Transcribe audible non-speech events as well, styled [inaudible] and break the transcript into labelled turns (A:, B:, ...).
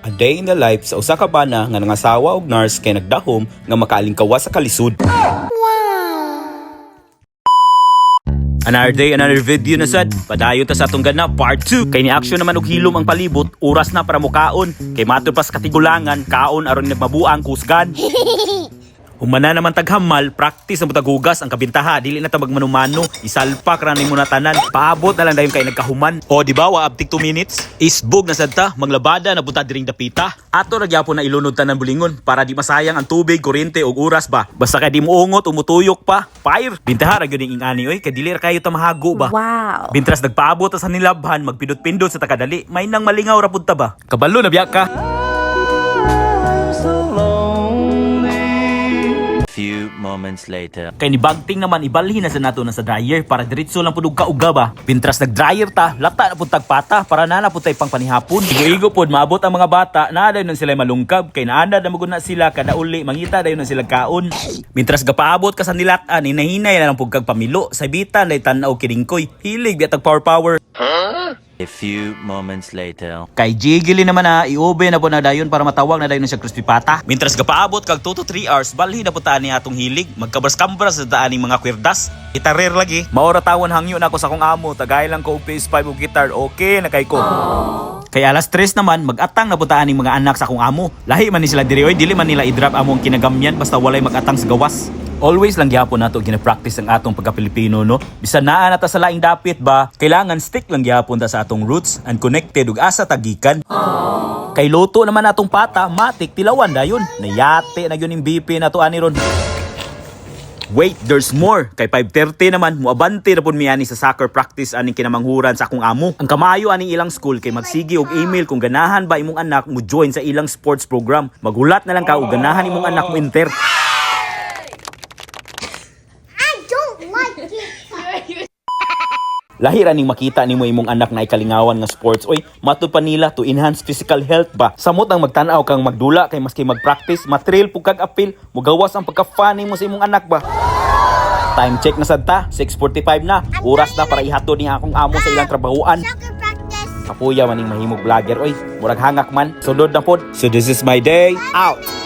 A: A day in the life sa usa ka bana nga nangasawa og nurse kay nagdahom nga makaalingkawas sa kalisod. Another day, another video na sad. Padayon ta sa atong gana, part 2. Kay ni action naman og hilom ang palibot, oras na para mukaon. Kay matud pas katigulangan, kaon aron nagmabuang kusgan. [laughs] Humana naman taghamal, practice ang butagugas ang kabintaha, dili na ta magmanumano, isalpak ra nimo na tanan. Paabot na lang dayon kay nagkahuman. O di ba wa abtik 2 minutes? Isbog na sad ta, maglabada na bunta diring dapita. Ato ra gyapon na ilunod tanan bulingon para di masayang ang tubig, kuryente ug oras ba. Basta kay di muungot umutuyok pa. Fire. Bintaha ra gyud ing ingani oy, kay dili ra kayo ta mahago ba.
B: Wow.
A: Bintras nagpaabot sa nilabhan, magpindot-pindot sa takadali. May nang malingaw ra pud ta ba? Kabalo na biya ka.
C: Moments later.
A: Kay ni Bagting naman ibalhin na sa nato na sa dryer para diretso lang pud og kauga ba. Bintras nag-dryer ta, lata na pud tagpata para na na pud tay pang panihapon. Igo pod maabot ang mga bata, naa dayon sila malungkab kay naanda na maguna sila kada uli mangita dayon na sila kaon. Bintras gapaabot ka sa nilatan, hinahinay na lang pud kag pamilo. Sa bitan lay tan-aw kiringkoy. Hilig biya tag power power.
C: A few moments later.
A: Kay Jigili naman na iube na po na dayon para matawag na dayon siya crispy pata. Mintras gapaabot kag 2 to 3 hours balhi na po taan ni atong hilig. Magkabras-kambras sa taan mga kwirdas. Gitarer lagi. Maora tawon hangyo na ako sa akong amo. Tagay lang ko og PS5 ug guitar. Okay na kay ko. Kay alas 3 naman, mag-atang na putaan ng mga anak sa akong amo. Lahi man ni sila diri oy, dili man nila i-drop amo ang kinagamyan basta walay mag-atang sa gawas. Always lang gyapon nato gina-practice ang atong pagka-Pilipino no. Bisan naa na ta sa laing dapit ba, kailangan stick lang gyapon ta sa atong roots and connected ug asa tagikan. Kay loto naman atong pata, matik tilawan dayon. Nayate na yun yung BP na to ani ron. Wait, there's more. Kay 5.30 naman, muabante na po mi ani sa soccer practice aning kinamanghuran sa akong amo. Ang kamayo aning ilang school kay magsigi og email kung ganahan ba imong anak mo join sa ilang sports program. Maghulat na lang ka og ganahan imong anak mo enter.
D: Like it.
A: Lahi ra ning makita nimo imong anak na ikalingawan nga sports. Oy, matud pa nila to enhance physical health ba. Samot ang magtan-aw kang magdula kay maski mag-practice, matrill pug kag apil, mugawas ang pagka-funny mo sa imong anak ba. Time check na sad ta, 6:45 na. Oras na para ihatod ni akong amo sa ilang trabahuan. Kapuya maning mahimog vlogger oy, murag hangak man. Sunod na pod. So this is my day out.